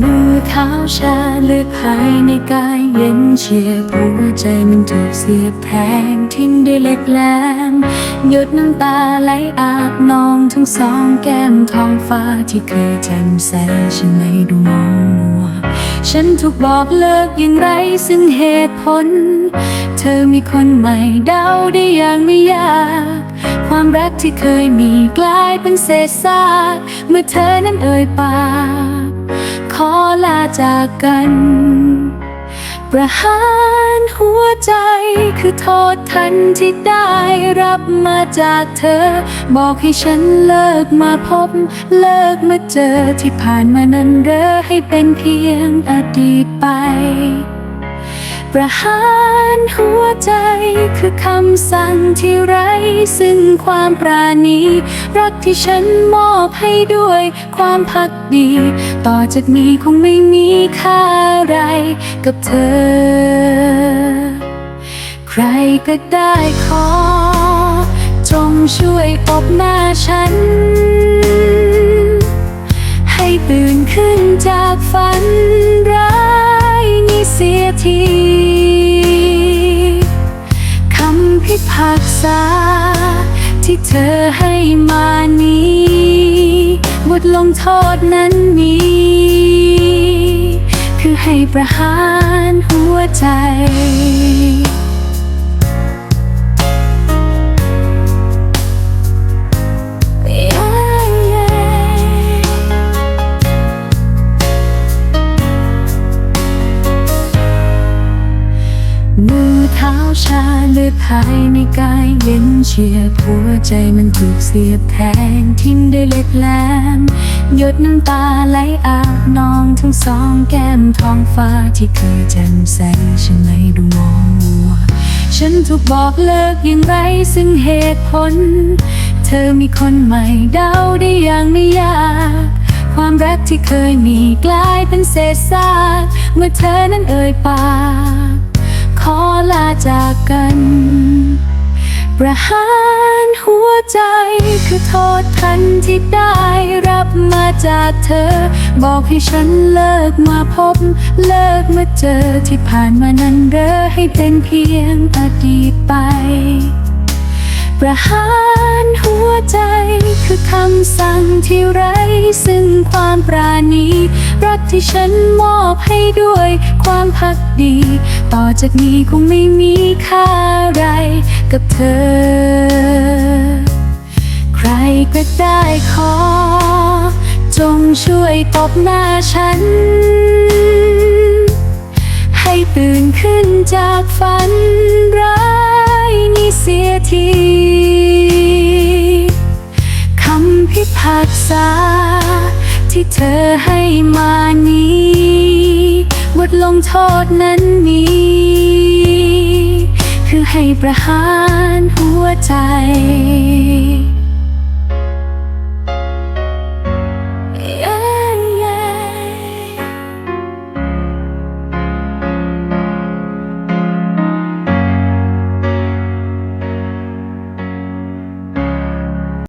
มือเท้าชาเลือดภายในกายเย็นเฉียบหัวใจมันถูกเสียบแทงทิ้งด้วยเล็กแหลมหยดน้ำตาไหลอาบนองทั้งสองแก้มท้องฟ้าที่เคยแจ่มใสฉันไม่ดูมองมัว ฉันถูกบอกเลิกอย่างไรซึ่งเหตุผล เธอมีคนใหม่เดาได้อย่างไม่ยากความรักที่เคยมีกลายเป็นเศษซากเมื่อเธอนั้นเอ่ยปาก ขอลาจากกัน ประหารหัวใจคือโทษทันที่ได้รับมาจากเธอ บอกให้ฉันเลิกมาพบ เลิกมาเจอที่ผ่านมานั้นเรอให้เป็นเพียงอดีตไป ประหารหัวใจ คำสั่งที่ไร้ซึ่งความปราณี รักที่ฉันมอบให้ด้วยความพักดี ต่อจากนี้คงไม่มีค่าอะไรกับเธอ ใครก็ได้ขอ จงช่วยปบหน้าฉัน ให้ตื่นขึ้นจากฝัน ภากษา ที่เธอให้มานี้ บทลงโทษนั้นมี คือให้ประหารหัวใจ มือเท้าชาเลือดภายในกายเย็นเฉียบหัวใจมันถูกเสียบแทงทิ้งด้วยเล็กแหลมหยดน้ำตาไหลอาบนองทั้งสองแก้มท้องฟ้าที่เคยแจ่มใสฉันไม่ดูมองมัวฉันถูกบอกเลิกอย่างไรซึ่งเหตุผล เธอมีคนใหม่เดาได้อย่างไม่ยากความรักที่เคยมีกลายเป็นเศษซากเมื่อเธอนั้นเอ่ยปาก จากกัน ประหารหัวใจคือโทษทันที่ได้รับมาจากเธอ บอกให้ฉันเลิกมาพบ เลิกมาเจอที่ผ่านมานั้นเรอให้เป็นเพียงอดีตไป ประหารหัวใจคือคำสั่งที่ไร้ซึ่งความปราณีรักที่ฉันมอบให้ด้วยความพักดี ต่อจากนี้คงไม่มีค่าอะไรกับเธอ ใครก็ได้ขอ จงช่วยตบหน้าฉัน ให้ตื่นขึ้นจากฝันร้าย เสียทีคำพิพากษา ที่เธอให้มานี้บทลงโทษนั้นมีคือให้ประหารหัวใจ